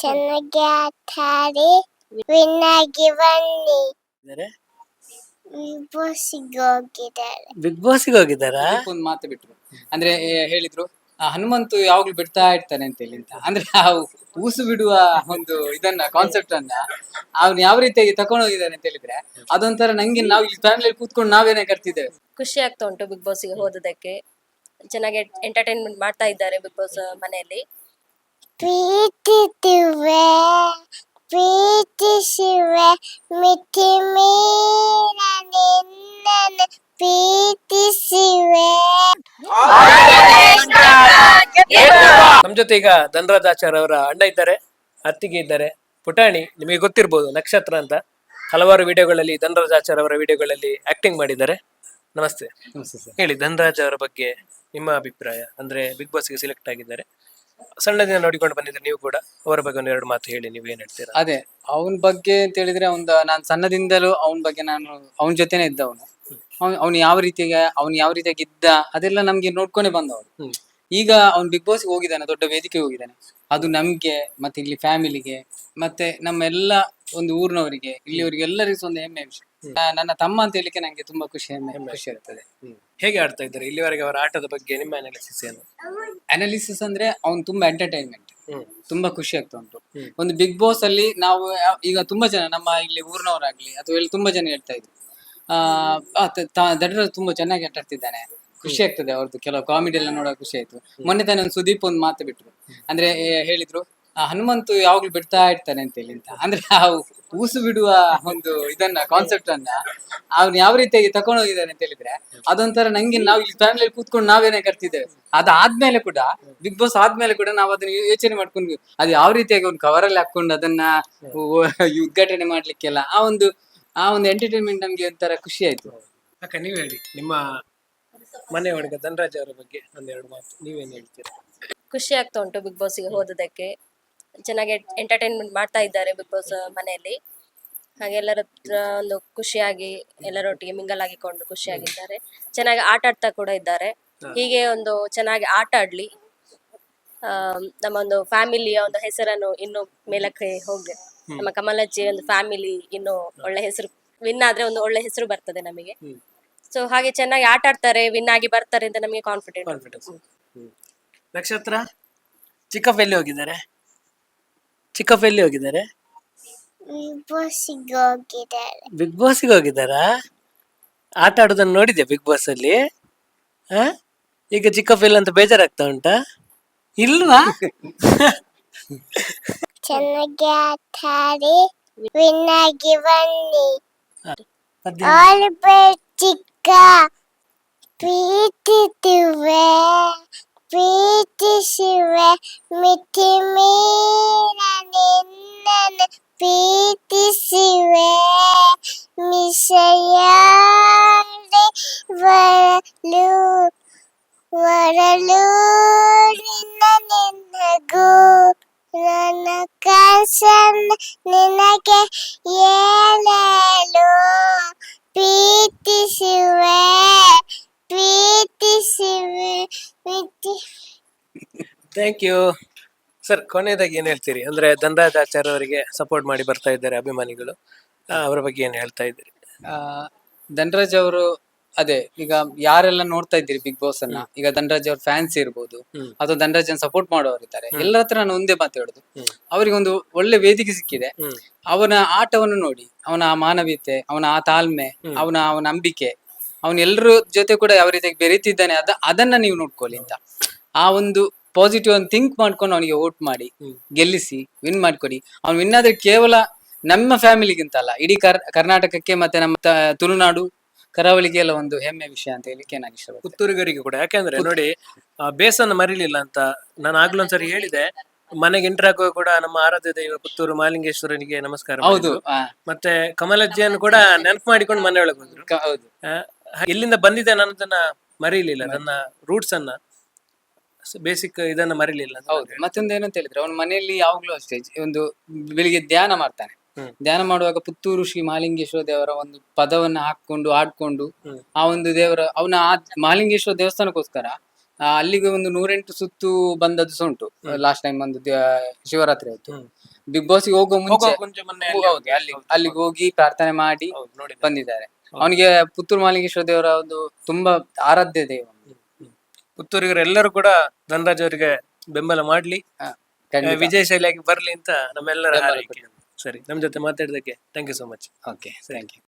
ಚೆನ್ನಾಗಿ ಆಟ ಆಡಿ ವಿನ್ ಆಗಿ ಬನ್ನಿ. ಇದಾರೆ? ಬಸ್ಸಿಗೆ ಹೋಗಿದ್ದಾರೆ. ಬಿಗ್ ಬಾಸ್ಗೆ ಹೋಗಿದ್ದಾರಾ? ಒಂದು ಮಾತು ಬಿಟ್ರು ಅಂದ್ರೆ ಏ, ಹೇಳಿದ್ರು ಆ ಹನುಮಂತು ಯಾವಾಗ್ಲೂ ಬಿಡ್ತಾ ಇರ್ತಾನೆ ಅಂತ ಹೇಳಿ ಅಂತ. ಅಂದ್ರೆ ಆ ಊಸು ಬಿಡುವ ಒಂದು ಇದನ್ನ ಕಾನ್ಸೆಪ್ಟ್ ಅನ್ನ ಅವ್ನು ಯಾವ ರೀತಿಯಾಗಿ ತಕೊಂಡು ಹೋಗಿದ್ದಾನೆ ಅಂತ ಹೇಳಿದ್ರೆ ಅದೊಂಥರ ನಂಗೆ ನಾವು ಇಲ್ಲಿ ಫ್ಯಾಮಿಲಿ ಕೂತ್ಕೊಂಡು ನಾವೇನೇ ಕರ್ತಿದ್ದೇವೆ ಖುಷಿ ಆಗ್ತಾ ಉಂಟು ಬಿಗ್ ಬಾಸ್ಗೆ ಹೋದದಕ್ಕೆ ಚೆನ್ನಾಗಿ ಎಂಟರ್ಟೈನ್ಮೆಂಟ್ ಮಾಡ್ತಾ ಇದ್ದಾರೆ ಬಿಗ್ ಬಾಸ್ ಮನೆಯಲ್ಲಿ. ಪ್ರೀತಿಸುವೆ ಪ್ರೀತಿಸುವೆ ಮಿತಿ ಮೀರ ನಿನ್ನನ್ನು ಪ್ರೀತಿಸುವೆ ನಮ್ಮ ಜೊತೆ ಈಗ ಧನರಾಜಾಚಾರ್ ಅವರ ಅಣ್ಣ ಇದ್ದಾರೆ ಅತ್ತಿಗೆ ಇದ್ದಾರೆ. ಪುಟಾಣಿ ನಿಮಗೆ ಗೊತ್ತಿರ್ಬೋದು ನಕ್ಷತ್ರ ಅಂತ. ಹಲವಾರು ವಿಡಿಯೋಗಳಲ್ಲಿ ಧನರಾಜಾಚಾರ್ ಅವರ ವಿಡಿಯೋಗಳಲ್ಲಿ ಆಕ್ಟಿಂಗ್ ಮಾಡಿದ್ದಾರೆ. ನಮಸ್ತೆ. ಹೇಳಿ ಧನರಾಜ್ ಅವರ ಬಗ್ಗೆ ನಿಮ್ಮ ಅಭಿಪ್ರಾಯ? ಅಂದ್ರೆ ಬಿಗ್ ಬಾಸ್ಗೆ ಸೆಲೆಕ್ಟ್ ಆಗಿದ್ದಾರೆ. ಸಣ್ಣದಿನ ನೋಡಿಕೊಂಡು ಬಂದಿದ್ರೆ ನೀವು ಕೂಡ ಅವರ ಬಗ್ಗೆ ಒಂದು ಎರಡು ಮಾತು ಹೇಳಿ ನೀವು ಏನ್ ಹೇಳ್ತೀರಾ? ಅದೇ ಅವನ ಬಗ್ಗೆ ಅಂತ ಹೇಳಿದ್ರೆ ಒಂದು ನಾನು ಸಣ್ಣದಿಂದಲೂ ಅವನ ಬಗ್ಗೆ ನಾನು ಅವನ ಜೊತೆನೆ ಇದ್ದ ಅವನು ಅವ್ನು ಯಾವ ರೀತಿಗೆ ಅವನು ಯಾವ ರೀತಿಯಾಗಿ ಇದ್ದ ಅದೆಲ್ಲ ನಮ್ಗೆ ನೋಡ್ಕೊಂಡೇ ಬಂದವರು ಹ್ಮ್. ಈಗ ಅವ್ನು ಬಿಗ್ ಬಾಸ್ ಹೋಗಿದ್ದಾನೆ ದೊಡ್ಡ ವೇದಿಕೆ ಹೋಗಿದ್ದಾನೆ. ಅದು ನಮ್ಗೆ ಮತ್ತೆ ಇಲ್ಲಿ ಫ್ಯಾಮಿಲಿಗೆ ಮತ್ತೆ ನಮ್ಮ ಎಲ್ಲ ಒಂದು ಊರಿನವರಿಗೆ ಇಲ್ಲಿವರಿಗೆ ಎಲ್ಲರಿಗೂ ಒಂದು ಹೆಮ್ಮೆ ವಿಷಯ. ನನ್ನ ತಮ್ಮ ಅಂತ ಹೇಳಿಕ್ಕೆ ನಂಗೆ ತುಂಬಾ ಖುಷಿ ಹೆಮ್ಮೆ ಖುಷಿ ಇರ್ತದೆ ಹೇಗೆ ಆಡ್ತಾ ಇದ್ದಾರೆ? ಇಲ್ಲಿವರೆಗೆ ಅವರ ಆಟದ ಬಗ್ಗೆ ನಿಮ್ಮ ಅನಾಲಿಸಿಸ್ ಏನು? ಅನಾಲಿಸಿಸ್ ಅಂದ್ರೆ ಅವ್ನು ತುಂಬಾ ಎಂಟರ್ಟೈನ್ಮೆಂಟ್ ತುಂಬಾ ಖುಷಿ ಆಗ್ತಾ ಉಂಟು. ಒಂದು ಬಿಗ್ ಬಾಸ್ ಅಲ್ಲಿ ನಾವು ಈಗ ತುಂಬಾ ಜನ ನಮ್ಮ ಇಲ್ಲಿ ಊರಿನವರಾಗ್ಲಿ ಅಥವಾ ಇಲ್ಲಿ ತುಂಬಾ ಜನ ಹೇಳ್ತಾ ಇದ್ರು. ಆ ಆ, ತ- ತ- ದಡ್ರ ತುಂಬಾ ಚೆನ್ನಾಗಿ ಆಟಾಡ್ತಿದ್ದಾನೆ. ಖುಷಿ ಆಗ್ತದೆ ಅವ್ರದ್ದು ಕೆಲವು ಕಾಮಿಡಿ ಎಲ್ಲ ನೋಡೋ ಖುಷಿ ಆಯ್ತು. ಮೊನ್ನೆ ತಾನೇ ಒಂದು ಸುದೀಪ್ ಒಂದು ಮಾತು ಬಿಟ್ರು. ಅಂದ್ರೆ ಹೇಳಿದ್ರು ಆ ಹನುಮಂತು ಯಾವಾಗ್ಲೂ ಬಿಡ್ತಾ ಇರ್ತಾನೆ ಅಂತ ಹೇಳಿ ಅಂತ. ಅಂದ್ರೆ ಆ ಊಸು ಬಿಡುವ ಒಂದು ಇದನ್ನ ಕಾನ್ಸೆಪ್ಟ್ ಅನ್ನ ಅವ್ನು ಯಾವ ರೀತಿಯಾಗಿ ತಕೊಂಡು ಹೋಗಿದ್ದಾನೆ ಅಂತ ಹೇಳಿದ್ರೆ ಅದೊಂಥರ ನಂಗೆ ನಾವು ಇಲ್ಲಿ ಫ್ಯಾಮಿಲಿ ಕೂತ್ಕೊಂಡು ನಾವೇನೇ ಕರ್ತಿದ್ದೇವೆ ಅದಾದ್ಮೇಲೆ ಕೂಡ ಬಿಗ್ ಬಾಸ್ ಆದ್ಮೇಲೆ ಕೂಡ ನಾವು ಅದನ್ನ ಯೋಚನೆ ಮಾಡ್ಕೊಂಡು ಅದು ಯಾವ ರೀತಿಯಾಗಿ ಒಂದು ಕವರ್ ಅಲ್ಲಿ ಹಾಕೊಂಡು ಅದನ್ನ ಉದ್ಘಾಟನೆ ಮಾಡ್ಲಿಕ್ಕೆಲ್ಲ ಆ ಒಂದು ಆ ಒಂದು ಎಂಟರ್ಟೈನ್ಮೆಂಟ್ ನಮ್ಗೆ ಒಂಥರ ಖುಷಿ ಆಯ್ತು. ಅಕ್ಕ ನೀವ್ ಹೇಳಿ ನಿಮ್ಮ ಮನೆ ಹುಡುಗ ಧನರಾಜ್ ಅವರ ಬಗ್ಗೆ ಒಂದೆರಡು ಮಾತು ನೀವೇನ್ ಹೇಳ್ತೀರಾ? ಖುಷಿ ಆಗ್ತಾ ಉಂಟು ಬಿಗ್ ಬಾಸ್ಗೆ ಹೋದದಕ್ಕೆ. ಚೆನ್ನಾಗಿ ಎಂಟರ್ಟೈನ್ಮೆಂಟ್ ಮಾಡ್ತಾ ಇದ್ದಾರೆ ಬಿಗ್ ಬಾಸ್ ಮನೆಯಲ್ಲಿ. ಹಾಗೆ ಎಲ್ಲರ ಹತ್ರ ಒಂದು ಖುಷಿಯಾಗಿ ಎಲ್ಲರೊಟ್ಟಿಗೆ ಮಿಂಗಲ್ ಆಗಿಕೊಂಡು ಖುಷಿಯಾಗಿದ್ದಾರೆ. ಚೆನ್ನಾಗಿ ಆಟ ಆಡ್ತಾ ಕೂಡ ಇದ್ದಾರೆ. ಹೀಗೆ ಒಂದು ಚೆನ್ನಾಗಿ ಆಟ ಆಡ್ಲಿ. ಆ, ನಮ್ಮ ಒಂದು ಫ್ಯಾಮಿಲಿಯ ಒಂದು ಹೆಸರನ್ನು ಇನ್ನು ಮೇಲಕ್ಕೆ ಹೋಗಿ ನಮ್ಮ ಕಮಲಜ್ಜಿ ಒಂದು ಫ್ಯಾಮಿಲಿ ಇನ್ನು ಒಳ್ಳೆ ಹೆಸರು ವಿನ್ ಆದ್ರೆ ಒಂದು ಒಳ್ಳೆ ಹೆಸರು ಬರ್ತದೆ ನಮಗೆ. ಸೊ ಹಾಗೆ ಚೆನ್ನಾಗಿ ಆಟ ಆಡ್ತಾರೆ ವಿನ್ ಆಗಿ ಬರ್ತಾರೆ ಅಂತ ನಮಗೆ ಕಾನ್ಫಿಡೆಂಟ್ ಕಾನ್ಫಿಡೆನ್ಸ್ ನಕ್ಷತ್ರ ಚಿಕ್ಕಪ್ಪ ಎಲ್ಲಿ ಹೋಗಿದ್ದಾರೆ? ಚಿಕ್ಕಪ್ಪ ಎಲ್ಲಿ ಹೋಗಿದ್ದಾರೆ ಹೋಗಿದ್ದಾರೆ? ಬಿಗ್ ಬಾಸ್ಗೆ ಹೋಗಿದ್ದಾರಾ. ಆಟ ಆಡೋದನ್ನ ನೋಡಿದ್ಯಾ ಬಿಗ್ ಬಾಸ್ ಅಲ್ಲಿ? ಆ? ಈಗ ಚಿಕ್ಕಪ್ಪ ಇಲ್ಲ ಅಂತ ಬೇಜಾರಾಗ್ತಾ ಉಂಟಾ? ಇಲ್ವಾ? ಚೆನ್ನಾಗಿ ಆಟ ಆಡಿ ವಿನ್ ಆಗಿ ಬನ್ನಿ. ಅದೇ. ಆಲ್ ಚಿಕ್ಕ. ಪ್ರೀತಿಸುವೆ ಪ್ರೀತಿಸುವೆ ಮಿತಿ ಮೀರ ನಿನ್ನನ್ನು ಪ್ರೀತಿಸುವೆ ಮಿಸೆಯಾರೆ ಬರಲು ಬರಲು ನಿನ್ನ ನಿನ್ನಗೂ ನನ್ನ ಕಸನ್ನ ನಿನಗೆ ಹೇಳಲು ಪ್ರೀತಿಸುವೆ ಪ್ರೀತಿಸುವೆ ಮಿತಿ ಥ್ಯಾಂಕ್ ಯು ಸರ್ ಕೊನೆಯದಾಗಿ ಏನ್ ಹೇಳ್ತೀರಿ? ಅಂದ್ರೆ ದಂಡಾಚಾರ್ಯ ಅವರಿಗೆ ಸಪೋರ್ಟ್ ಮಾಡಿ ಬರ್ತಾ ಇದ್ದಾರೆ ಅಭಿಮಾನಿಗಳು. ಆ, ಅವರ ಬಗ್ಗೆ ಏನ್ ಹೇಳ್ತಾ ಇದ್ದೀರಿ? ಆ, ಧನರಾಜ್ ಅವರು ಅದೇ ಈಗ ಯಾರೆಲ್ಲ ನೋಡ್ತಾ ಇದ್ದೀರಿ ಬಿಗ್ ಬಾಸ್ ಅನ್ನ? ಈಗ ಧನರಾಜ್ ಅವ್ರ ಫ್ಯಾನ್ಸ್ ಇರ್ಬೋದು ಹ್ಮ್. ಅಥವಾ ಧನರಾಜ್ ಸಪೋರ್ಟ್ ಮಾಡೋರು ಇದ್ದಾರೆ. ಎಲ್ಲರ ಹತ್ರ ನಾನು ಒಂದೇ ಮಾತು ಹೇಳುದು. ಅವರಿಗೆ ಒಂದು ಒಳ್ಳೆ ವೇದಿಕೆ ಸಿಕ್ಕಿದೆ. ಹ್ಮ್. ಅವನ ಆಟವನ್ನು ನೋಡಿ ಅವನ ಆ ಮಾನವೀಯತೆ ಅವನ ಆ ತಾಳ್ಮೆ ಅವನ ಅವನ ನಂಬಿಕೆ ಅವನ ಎಲ್ಲರ ಜೊತೆ ಕೂಡ ಯಾವ ರೀತಿಯಾಗಿ ಬೆರೀತಿದ್ದಾನೆ ಅದ ಅದನ್ನ ನೀವು ನೋಡ್ಕೊಳ್ಳಿ ಅಂತ. ಆ ಒಂದು ಪಾಸಿಟಿವ್ ಅಂತ ಥಿಂಕ್ ಮಾಡ್ಕೊಂಡು ಅವನಿಗೆ ವೋಟ್ ಮಾಡಿ ಗೆಲ್ಲಿಸಿ ವಿನ್ ಮಾಡ್ಕೊಡಿ. ಅವ್ನು ವಿನ್ ಆದ್ರೆ ಕೇವಲ ನಮ್ಮ ಫ್ಯಾಮಿಲಿಗಿಂತ ಅಲ್ಲ ಇಡೀ ಕರ್ ಕರ್ನಾಟಕಕ್ಕೆ ಮತ್ತೆ ನಮ್ಮ ತ- ತುಳುನಾಡು ಕರಾವಳಿಗೆ ಎಲ್ಲ ಒಂದು ಹೆಮ್ಮೆ ವಿಷಯ ಅಂತ ಹೇಳಿ ನಾನು ಇಷ್ಟಪಡ್ತೀನಿ. ಪುತ್ತೂರಿಗರಿಗೆ ಕೂಡ. ಯಾಕೆಂದ್ರೆ ನೋಡಿ ಆ, ಬೇಸನ್ನ ಮರಿಲಿಲ್ಲ ಅಂತ ನಾನು ಆಗ್ಲೂ ಒಂದ್ಸರಿ ಹೇಳಿದೆ. ಮನೆಗೆ ಎಂಟರ್ ಆಗುವಾಗ ಕೂಡ ನಮ್ಮ ಆರಾಧ್ಯ ದೈವ ಪುತ್ತೂರು ಮಾಲಿಂಗೇಶ್ವರನಿಗೆ ನಮಸ್ಕಾರ ಹೌದು ಮಾಡಿದ್ರು. ಆ, ಮತ್ತೆ ಕಮಲಜ್ಜಿಯನ್ನು ಕೂಡ ನೆನಪು ಮಾಡಿಕೊಂಡು ಮನೆ ಬಂದ್ರು. ಕ- ಹೌದು. ಆ, ಎಲ್ಲಿಂದ ಬಂದಿದೆ ಅನ್ನೋದನ್ನ ಮರಿಲಿಲ್ಲ ನನ್ನ ರೂಟ್ಸ್ ಅನ್ನ. ಬೇಸಿಕ್ ಇದನ್ನ ಮರಿಲಿಲ್ಲ ಹೌದು. ಮತ್ತೊಂದು ಏನಂತ ಹೇಳಿದ್ರೆ ಅವನ ಮನೆಯಲ್ಲಿ ಯಾವಾಗ್ಲೂ ಅಷ್ಟೇ ಜ- ಒಂದು ಬೆಳಿಗ್ಗೆ ಧ್ಯಾನ ಮಾಡ್ತಾನೆ. ಧ್ಯಾನ ಮಾಡುವಾಗ ಪುತ್ತೂರು ಶ್ರೀ ಮಹಾಲಿಂಗೇಶ್ವರ ದೇವರ ಒಂದು ಪದವನ್ನ ಹಾಕೊಂಡು ಆಡ್ಕೊಂಡು ಆ ಒಂದು ದೇವರ ಅವನ ಆ ಮಹಾಲಿಂಗೇಶ್ವರ ದೇವಸ್ಥಾನಕ್ಕೋಸ್ಕರ ಆ, ಅಲ್ಲಿಗೆ ಒಂದು ನೂರೆಂಟು ಸುತ್ತು ಬಂದದ್ದು ಸಹ ಉಂಟು. ಲಾಸ್ಟ್ ಟೈಮ್ ಒಂದು ಶಿವರಾತ್ರಿ ಆಯ್ತು. ಬಿಗ್ ಬಾಸ್ ಹೋಗೋ ಮುಂಚೆ ಹೋಗುವ ಮುಂಚೆ ಮೊನ್ನೆ ಅಲ್ಲಿ ಹೌದು, ಅಲ್ಲಿ ಅಲ್ಲಿಗೆ ಹೋಗಿ ಪ್ರಾರ್ಥನೆ ಮಾಡಿ ಹೌದು. ಬಂದಿದ್ದಾರೆ. ಅವನಿಗೆ ಪುತ್ತೂರು ಮಾಲಿಂಗೇಶ್ವರ ದೇವರ ಒಂದು ತುಂಬಾ ಆರಾಧ್ಯ ದೇವ. ಪುತ್ತೂರಿಗರು ಎಲ್ಲರೂ ಕೂಡ ಧನರಾಜ್ ಅವರಿಗೆ ಬೆಂಬಲ ಮಾಡ್ಲಿ. ವಿಜಯ ಶೈಲಿಯಾಗಿ ಬರ್ಲಿ ಅಂತ ನಮ್ಮೆಲ್ಲರ ಹಾರೈಕೆ. ಸರಿ ನಮ್ ಜೊತೆ ಮಾತಾಡಿದಕ್ಕೆ thank you so much okay thank you